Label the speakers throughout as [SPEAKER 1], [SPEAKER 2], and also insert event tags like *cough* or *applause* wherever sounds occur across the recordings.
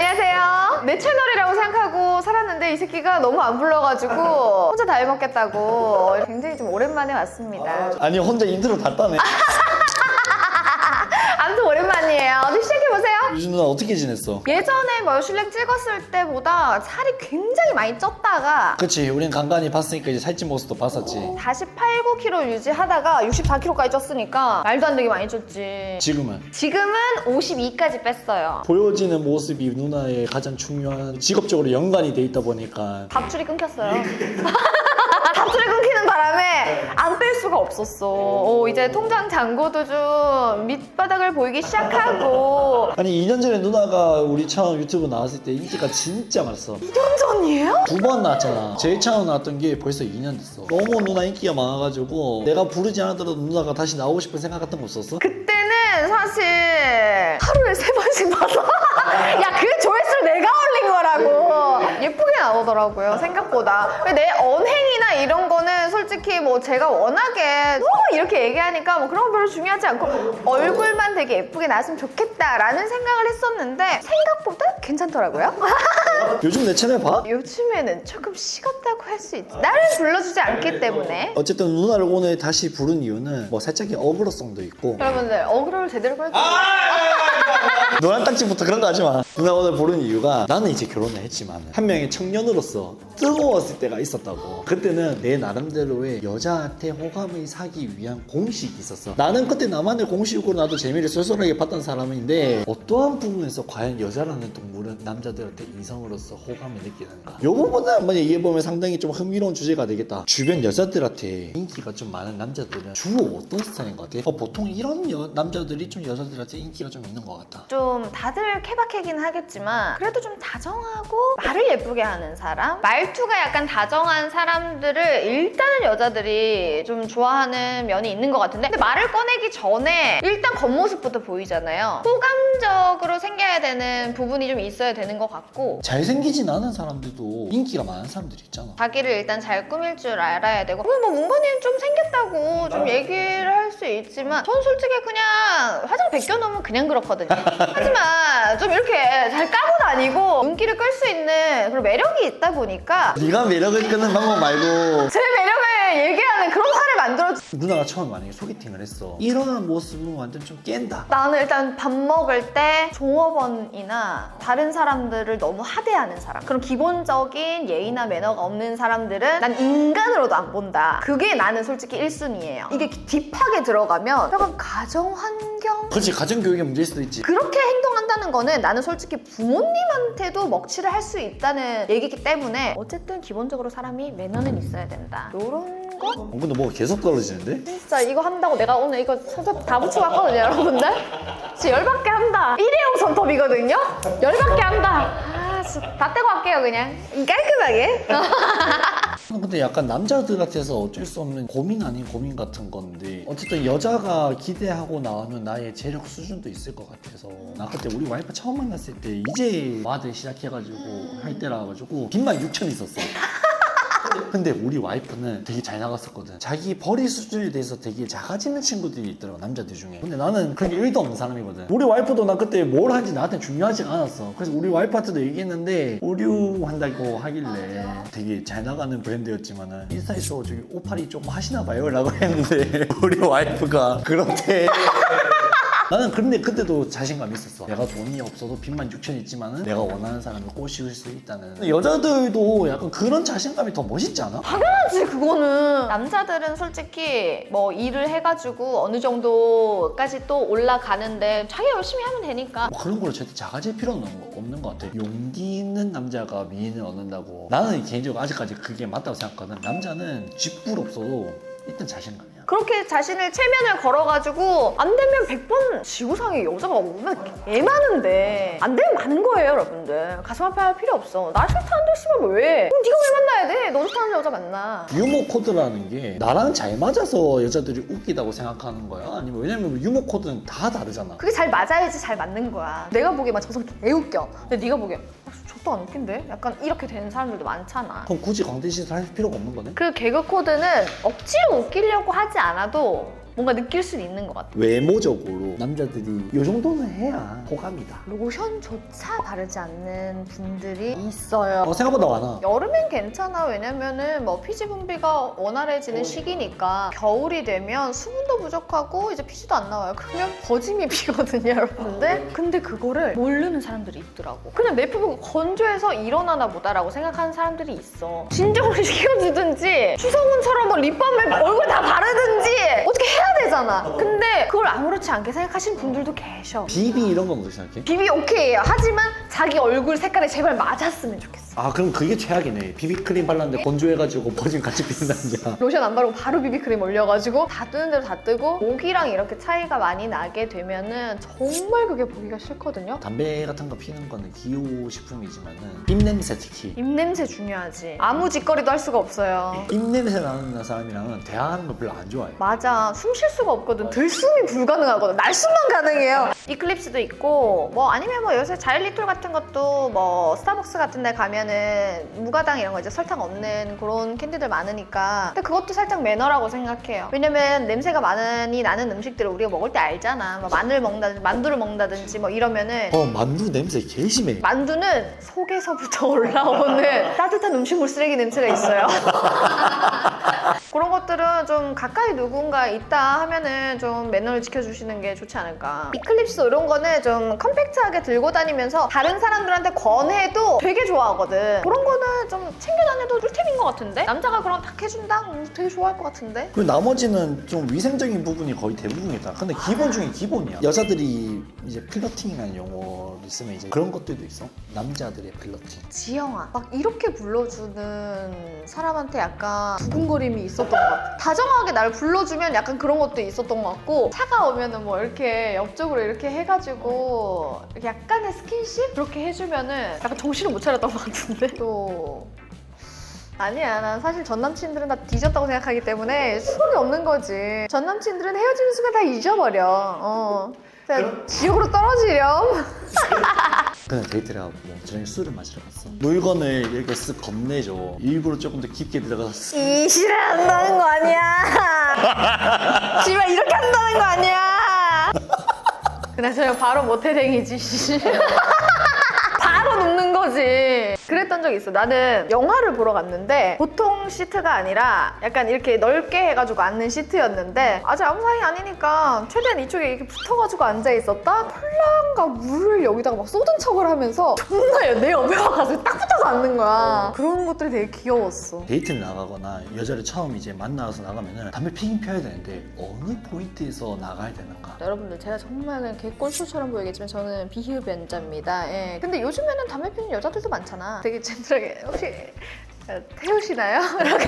[SPEAKER 1] 안녕하세요. 내 채널이라고 생각하고 살았는데 이 새끼가 너무 안 불러가지고 혼자 다 해먹겠다고 굉장히 좀 오랜만에 왔습니다.
[SPEAKER 2] 아니 혼자 인트로 다 따네 *laughs*
[SPEAKER 1] 아무튼 오랜만이에요. 어디 시작해보세 요.
[SPEAKER 2] 유진 누나 어떻게 지냈어?
[SPEAKER 1] 예전에 뭐 슐랭 찍었을 때보다 살이 굉장히 많이 쪘다가
[SPEAKER 2] 그치 우린 간간히 봤으니까 이제 살찐 모습도 봤었지
[SPEAKER 1] 48, 9kg 유지하다가 64kg까지 쪘으니까 말도 안 되게 많이 쪘지.
[SPEAKER 2] 지금은
[SPEAKER 1] 지금은 52까지 뺐어요.
[SPEAKER 2] 보여지는 모습이 누나의 가장 중요한 직업적으로 연관이 돼 있다 보니까
[SPEAKER 1] 밥줄이 끊겼어요. *laughs* 밥줄이 끊기는 바람에 안 뺄 수가 없었어. 오, 이제 통장 잔고도 좀 밑바닥을 보이기 시작하고. *laughs*
[SPEAKER 2] 아니 2년 전에 누나가 우리 처음 유튜브 나왔을 때 인기가 진짜 많았어.
[SPEAKER 1] 2년 전이에요?
[SPEAKER 2] 두 번 나왔잖아. 제일 처음 나왔던 게 벌써 2년 됐어. 너무 누나 인기가 많아가지고 내가 부르지 않았더라도 누나가 다시 나오고 싶은 생각 같은 거 없었어?
[SPEAKER 1] 그때는 사실 하루에 세 번씩 봐서 *laughs* 야 그 조회수를 내가 올린 거라고 예쁘게 나오더라고요 생각보다. 내 언행이나 이런 거는 솔직히 뭐 제가 워낙에 너무 이렇게 얘기하니까 뭐 그런 거 별로 중요하지 않고 얼굴만 되게 예쁘게 나왔으면 좋겠다라는 생각을 했었는데 생각보다 괜찮더라고요. *laughs*
[SPEAKER 2] 요즘 내 채널 봐?
[SPEAKER 1] 요즘에는 조금 식었다고 할 수 있지 나를 불러주지 않기 때문에.
[SPEAKER 2] 어쨌든 누나를 오늘 다시 부른 이유는 뭐 살짝의 어그로성도 있고.
[SPEAKER 1] 여러분들 어그로를 제대로 끌고 *laughs*
[SPEAKER 2] 노란 딱지부터 그런 거 하지 마. 누나 오늘 부른 이유가 나는 이제 결혼을 했지만 한 명의 청년으로서 뜨거웠을 때가 있었다고. 그때는 내 나름대로의 여자한테 호감을 사기 위한 공식이 있었어. 나는 그때 나만의 공식으로 나도 재미를 쏠쏠하게 봤던 사람인데 어떠한 부분에서 과연 여자라는 동물은 남자들한테 이성으로서 호감을 느끼는가? 이 부분을 한번 얘기해보면 상당히 좀 흥미로운 주제가 되겠다. 주변 여자들한테 인기가 좀 많은 남자들은 주로 어떤 스타일인 것 같아? 어, 보통 이런 여- 남자들이 좀 여자들한테 인기가 좀 있는 것 같다.
[SPEAKER 1] 좀 다들 케바케긴 하겠지만 그래도 좀 다정하고 말을 예쁘게 하는 사람? 말투가 약간 다정한 사람들을 일단은 여자들이 좀 좋아하는 면이 있는 것 같은데? 근데 말을 꺼내기 전에 일단 겉모습부터 보이잖아요. 호감적으로 생겨야 되는 부분이 좀 있어야 되는 것 같고.
[SPEAKER 2] 잘생기진 않은 사람들도 인기가 많은 사람들이 있잖아.
[SPEAKER 1] 자기를 일단 잘 꾸밀 줄 알아야 되고. 뭐, 뭐 문건이는 좀 생겼다고 좀 얘기를 할 수 있지만 전 솔직히 그냥 화장 벗겨놓으면 그냥 그렇거든요. *laughs* 하지만 좀 이렇게 잘 까고 다니고 눈길을 끌 수 있는 그런 매력이 있다 보니까
[SPEAKER 2] 네가 매력을 끄는 방법 말고
[SPEAKER 1] 제 매력 을 얘기하는 그런 화를 만들어주
[SPEAKER 2] 누나가 처음 만약에 소개팅을 했어. 이러한 모습은 완전 좀 깬다.
[SPEAKER 1] 나는 일단 밥 먹을 때 종업원이나 다른 사람들을 너무 하대하는 사람 그런 기본적인 예의나 매너가 없는 사람들은 난 인간으로도 안 본다 그게 나는 솔직히 1순위예요 이게 딥하게 들어가면 약간 가정 환경
[SPEAKER 2] 그렇지 가정교육의 문제일 수도 있지.
[SPEAKER 1] 그렇게 행동한다는 거는 나는 솔직히 부모님한테도 먹칠을 할 수 있다는 얘기기 때문에 어쨌든 기본적으로 사람이 매너는 있어야 된다 요런 거?
[SPEAKER 2] 어, 근데 뭐 계속 떨어지는데?
[SPEAKER 1] 진짜 이거 한다고 내가 오늘 이거 손톱 다 붙이고 왔거든요 여러분들. 진짜 열받게 한다. 일회용 손톱이거든요? 열받게 한다. 아 진짜 다 떼고 갈게요 그냥. 깔끔하게. *laughs*
[SPEAKER 2] 근데 약간 남자들한테서 어쩔 수 없는 고민 아닌 고민 같은 건데 어쨌든 여자가 기대하고 나오는 나의 재력 수준도 있을 것 같아서 나 그때 우리 와이프 처음 만났을 때 이제 와들 시작해가지고 할 때라 가지고 빚만 6천 있었어 근데 우리 와이프는 되게 잘 나갔었거든. 자기 벌이 수준에 대해서 되게 작아지는 친구들이 있더라고 남자들 중에. 근데 나는 그런 게 1도 없는 사람이거든. 우리 와이프도 나 그때 뭘 하는지 나한테 중요하지가 않았어. 그래서 우리 와이프한테도 얘기했는데 오류 한다고 하길래 되게 잘 나가는 브랜드였지만은 인스타에서 저기 오파리 조금 하시나 봐요 라고 했는데 *laughs* 우리 와이프가 그렇대 나는 근데 그때도 자신감 있었어. 내가 돈이 없어도 빚만 6천 있지만은 내가 원하는 사람을 꼬실 수 있다는. 근데 여자들도 약간 그런 자신감이 더 멋있지 않아?
[SPEAKER 1] 당연하지 그거는 남자들은 솔직히 뭐 일을 해가지고 어느 정도까지 또 올라가는데 자기 열심히 하면 되니까
[SPEAKER 2] 뭐 그런 걸로 절대 작아질 필요는 없- 없는 것 같아. 용기 있는 남자가 미인을 얻는다고. 나는 개인적으로 아직까지 그게 맞다고 생각하거든. 남자는 쥐뿔 없어도 일단 자신감이야.
[SPEAKER 1] 그렇게 자신을 체면을 걸어가지고 안 되면 100번 지구상에 여자가 오면 개 많은데 안 되면 많은 거예요 여러분들 가슴 아파할 필요 없어 나 싫다는데 씨발 왜 그럼 네가 왜 만나야 돼? 너 좋다는 여자 만나
[SPEAKER 2] 유머 코드라는 게 나랑 잘 맞아서 여자들이 웃기다고 생각하는 거야? 아니면 왜냐면 유머 코드는 다 다르잖아.
[SPEAKER 1] 그게 잘 맞아야지 잘 맞는 거야 내가 보기에 막 저성 개 웃겨 근데 네가 보기에 아, 저도 안 웃긴데? 약간 이렇게 되는 사람들도 많잖아
[SPEAKER 2] 그럼 굳이 광대짓을 할 필요가 없는 거네?
[SPEAKER 1] 그 개그 코드는 억지로 웃기려고 하지 않아도 뭔가 느낄 수 있는 것 같아.
[SPEAKER 2] 외모적으로 남자들이 이 정도는 해야 호감이다.
[SPEAKER 1] 로션조차 바르지 않는 분들이 있어요.
[SPEAKER 2] 어, 생각보다 많아.
[SPEAKER 1] 여름엔 괜찮아. 왜냐면은 뭐 피지 분비가 원활해지는 시기니까 겨울이 되면 수분도 부족하고 이제 피지도 안 나와요. 그러면 거짐이 *laughs* 피거든요, 여러분들. 근데 그거를 모르는 사람들이 있더라고. 그냥 내 피부가 건조해서 일어나나 보다라고 생각하는 사람들이 있어. 진정을 *laughs* 시켜주든지 추성훈처럼 뭐 립밤을 얼굴 다 바르든지 어떻게 해야 되잖아. 근데 그걸 아무렇지 않게 생각하시는 분들도 계셔.
[SPEAKER 2] 비비 이런 건 어떻게 생각해?
[SPEAKER 1] 비비 오케이예요. 하지만 자기 얼굴 색깔에 제발 맞았으면 좋겠어.
[SPEAKER 2] 아 그럼 그게 최악이네. 비비크림 발랐는데 건조해가지고 버진 같이 남자. *laughs*
[SPEAKER 1] 로션 안 바르고 바로 비비크림 올려가지고 다 뜨는 대로 다 뜨고 목이랑 이렇게 차이가 많이 나게 되면은 정말 그게 보기가 싫거든요.
[SPEAKER 2] 담배 같은 거 피는 거는 기호 식품이지만은 입냄새 특히
[SPEAKER 1] 입냄새 중요하지. 아무 짓거리도 할 수가 없어요.
[SPEAKER 2] 입냄새 나는 사람이랑은 대화하는 거 별로 안 좋아해.
[SPEAKER 1] 맞아. 숨쉴 수가 없거든. 들숨이 불가능하거든. 날숨만 가능해요. 이클립스도 있고 뭐 아니면 뭐 요새 자일리톨 같은 것도 뭐 스타벅스 같은 데 가면은 무가당 이런 거 이제 설탕 없는 그런 캔디들 많으니까 근데 그것도 살짝 매너라고 생각해요. 왜냐면 냄새가 많이 나는 음식들을 우리가 먹을 때 알잖아. 뭐 마늘 먹는다든지 만두를 먹는다든지 뭐 이러면은
[SPEAKER 2] 어 만두 냄새 개 심해.
[SPEAKER 1] 만두는 속에서부터 *laughs* 올라오는 따뜻한 음식물 쓰레기 냄새가 있어요. *laughs* 그런 것들은 좀 가까이 누군가 있다 하면은 좀 매너를 지켜주시는 게 좋지 않을까. 이클립스 이런 거는 좀 컴팩트하게 들고 다니면서 다른 사람들한테 권해도 되게 좋아하거든. 그런 거는 좀 챙겨 다녀도 꿀팁인 것 같은데? 남자가 그런 탁 해준다? 음, 되게 좋아할 것 같은데?
[SPEAKER 2] 그리고 나머지는 좀 위생적인 부분이 거의 대부분이다. 근데 기본 중에 기본이야. 여자들이 이제 필러팅이라는 용어를 쓰면 이제 그런 것들도 있어. 남자들의 필러팅.
[SPEAKER 1] 지영아 막 이렇게 불러주는 사람한테 약간 두근거림이 있 었던 것 같아. 다정하게 날 불러주면 약간 그런 것도 있었던 것 같고 차가 오면은 뭐 이렇게 옆쪽으로 이렇게 해가지고 약간의 스킨십? 그렇게 해주면은 약간 정신을 못 차렸던 것 같은데? 또 아니야. 난 사실 전 남친들은 다 뒤졌다고 생각하기 때문에 수긍이 없는 거지. 전 남친들은 헤어지는 순간 다 잊어버려. 어. 그냥 지옥으로 떨어지렴
[SPEAKER 2] 그냥 데이트를 하고 저녁에 술을 마시러 갔어. 물건을 이렇게 쓱 건네줘. 일부러 조금 더 깊게 들어가서
[SPEAKER 1] 쓱이 싫어한다는 거 아니야. *laughs* 씨발 이렇게 한다는 거 아니야. 그나저나 바로 모태댕이지. 씨. *laughs* 바로 눕는 거지. 그랬던 적이 있어. 나는 영화를 보러 갔는데 보통 시트가 아니라 약간 이렇게 넓게 해가지고 앉는 시트였는데 아직 아무 사이 아니니까 최대한 이쪽에 이렇게 붙어가지고 앉아 있었다. 콜라인가 물을 여기다가 막 쏟은 척을 하면서 정말 내 옆에 와가지고 딱 붙어서 앉는 거야. 그런 것들이 되게 귀여웠어.
[SPEAKER 2] 데이트를 나가거나 여자를 처음 이제 만나서 나가면은 담배 피긴 펴야 되는데 어느 포인트에서 나가야 되는가?
[SPEAKER 1] 여러분들 제가 정말 그냥 개꼴초처럼 보이겠지만 저는 비흡연자입니다. 예. 근데 요즘에는 담배 피는 여자들도 많잖아. 되게 젠틀하게 혹시 어, 태우시나요? *laughs* 이렇게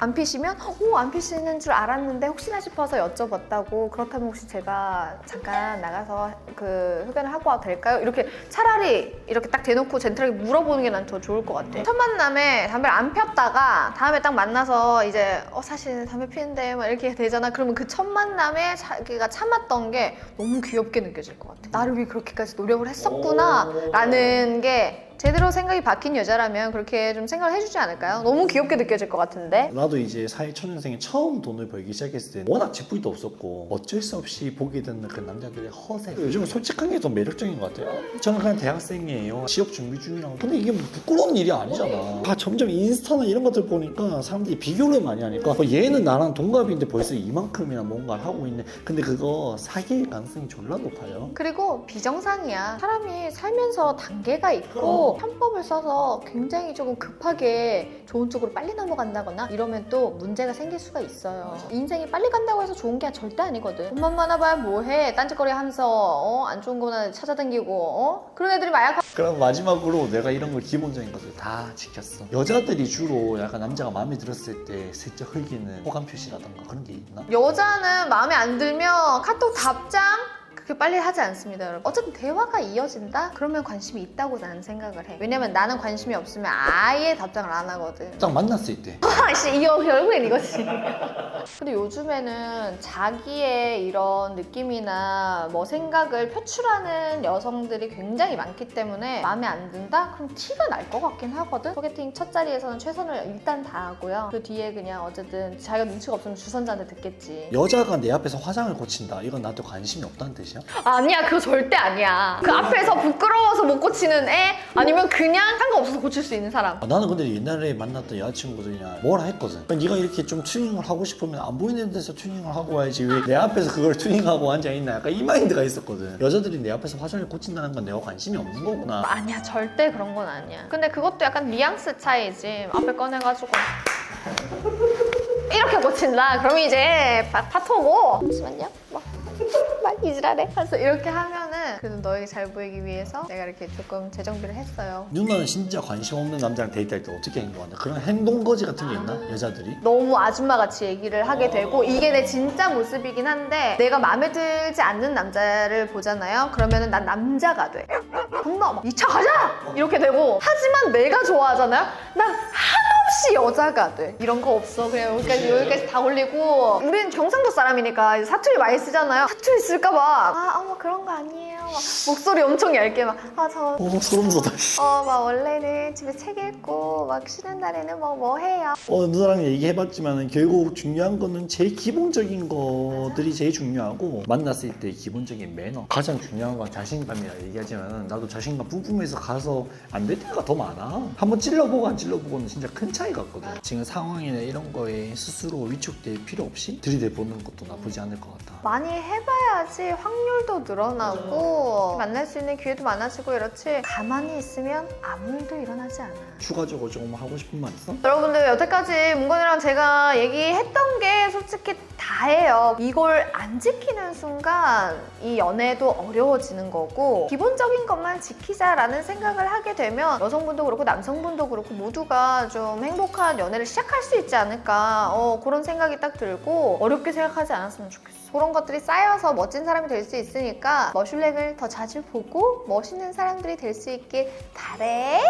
[SPEAKER 1] 안 피시면 오 안 피시는 줄 알았는데 혹시나 싶어서 여쭤봤다고 그렇다면 혹시 제가 잠깐 나가서 그 흡연을 하고 와도 될까요? 이렇게 차라리 이렇게 딱 대놓고 젠틀하게 물어보는 게 난 더 좋을 것 같아. 첫 만남에 담배를 안 폈다가 다음에 딱 만나서 이제 어 사실 담배 피는데 막 이렇게 되잖아. 그러면 그 첫 만남에 자기가 참았던 게 너무 귀엽게 느껴질 것 같아. 나를 위해 그렇게까지 노력을 했었구나 라는 게 제대로 생각이 박힌 여자라면 그렇게 좀 생각을 해주지 않을까요? 너무 귀엽게 느껴질 것 같은데.
[SPEAKER 2] 나도 이제 사회 초년생에 처음 돈을 벌기 시작했을 때 워낙 직불도 없었고 어쩔 수 없이 보게 되는 그 남자들의 허세. 요즘은 솔직한 게 더 매력적인 것 같아요. 저는 그냥 대학생이에요. 취업 준비 중이라고. 근데 이게 뭐 부끄러운 일이 아니잖아. 아 점점 인스타나 이런 것들 보니까 사람들이 비교를 많이 하니까 어, 얘는 나랑 동갑인데 벌써 이만큼이나 뭔가를 하고 있네. 근데 그거 사귈 가능성이 졸라 높아요.
[SPEAKER 1] 그리고 비정상이야. 사람이 살면서 단계가 있고 편법을 써서 굉장히 조금 급하게 좋은 쪽으로 빨리 넘어간다거나 이러면 또 문제가 생길 수가 있어요. 인생이 빨리 간다고 해서 좋은 게 절대 아니거든. 돈만 많아봐야 뭐해. 딴짓거리 하면서 어? 안 좋은 거나 찾아다니고 어? 그런 애들이 마약
[SPEAKER 2] 그럼 마지막으로 내가 이런 걸 기본적인 것들 다 지켰어 여자들이 주로 약간 남자가 마음에 들었을 때 슬쩍 흘기는 호감 표시라던가 그런 게 있나?
[SPEAKER 1] 여자는 마음에 안 들면 카톡 답장 그렇게 빨리 하지 않습니다, 여러분. 어쨌든 대화가 이어진다? 그러면 관심이 있다고 나는 생각을 해. 왜냐면 나는 관심이 없으면 아예 답장을 안 하거든.
[SPEAKER 2] 딱 만났을 때 *laughs*
[SPEAKER 1] 아씨, 이거 결국엔 이거지. 근데 요즘에는 자기의 이런 느낌이나 뭐 생각을 표출하는 여성들이 굉장히 많기 때문에 마음에 안 든다? 그럼 티가 날 것 같긴 하거든? 소개팅 첫 자리에서는 최선을 일단 다하고요. 그 뒤에 그냥 어쨌든 자기가 눈치가 없으면 주선자한테 듣겠지.
[SPEAKER 2] 여자가 내 앞에서 화장을 고친다. 이건 나한테 관심이 없다는 뜻이야?
[SPEAKER 1] 아니야, 그거 절대 아니야. 그 앞에서 부끄러워서 못 고치는 애? 아니면 그냥 상관없어서 고칠 수 있는 사람.
[SPEAKER 2] 아, 나는 근데 옛날에 만났던 여자친구들이랑 뭐라 했거든. 그러니까 네가 이렇게 좀 튜닝을 하고 싶으면 안 보이는 데서 튜닝을 하고 와야지 왜 내 앞에서 그걸 튜닝하고 앉아 있나 약간 이 마인드가 있었거든. 여자들이 내 앞에서 화장을 고친다는 건 내가 관심이 없는 거구나.
[SPEAKER 1] 아니야, 절대 그런 건 아니야. 근데 그것도 약간 뉘앙스 차이지. 앞에 꺼내가지고. 이렇게 고친다. 그럼 이제 파, 파토고. 잠시만요. 뭐. 막 이지랄해. 그래서 이렇게 하면 은 그래도 너에게 잘 보이기 위해서 내가 이렇게 조금 재정비를 했어요.
[SPEAKER 2] 누나는 진짜 관심 없는 남자랑 데이트할 때 어떻게 행동한다? 그런 행동 거지 같은 게 있나? 여자들이?
[SPEAKER 1] 너무 아줌마 같이 얘기를 하게 되고 이게 내 진짜 모습이긴 한데 내가 마음에 들지 않는 남자를 보잖아요. 그러면은 난 남자가 돼. 존나 막 2차 가자 이렇게 되고 하지만 내가 좋아하잖아요. 난한 없이 여자가 돼. 이런 거 없어. 그냥 여기까지 여기까지 다 올리고 우리는 경상도 사람이니까 사투리 많이 쓰잖아요. 사투리 쓸까봐 아 어머 그런 거 아니에요. 막 목소리 엄청 얇게 막 아 저
[SPEAKER 2] 어 소름 돋아.
[SPEAKER 1] 어, 막 원래는 집에 책 읽고 막 쉬는 날에는 뭐 뭐 해요.
[SPEAKER 2] 어 누나랑 얘기해봤지만 결국 중요한 거는 제일 기본적인 것들이 제일 중요하고 만났을 때 기본적인 매너 가장 중요한 건 자신감이라 얘기하지만 나도 자신감 뿜뿜해서 가서 안 될 때가 더 많아 한번 찔러보고 안 찔러보고는 진짜 큰 차이 가 있거든 지금 상황이나 이런 거에 스스로 위축될 필요 없이 들이대보는 것도 나쁘지 않을 것 같아
[SPEAKER 1] 많이 해봐야지 확률도 늘어나고 만날 수 있는 기회도 많아지고 이렇지 가만히 있으면 아무 일도 일어나지 않아.
[SPEAKER 2] 추가적으로 조금 하고 싶은 말 있어?
[SPEAKER 1] 여러분들 여태까지 문건이랑 제가 얘기했던 게 솔직히 다예요. 이걸 안 지키는 순간 이 연애도 어려워지는 거고 기본적인 것만 지키자라는 생각을 하게 되면 여성분도 그렇고 남성분도 그렇고 모두가 좀 행복한 연애를 시작할 수 있지 않을까 어, 그런 생각이 딱 들고 어렵게 생각하지 않았으면 좋겠어. 그런 것들이 쌓여서 멋진 사람이 될 수 있으니까 머슐랭을 더 자주 보고 멋있는 사람들이 될 수 있길 바래.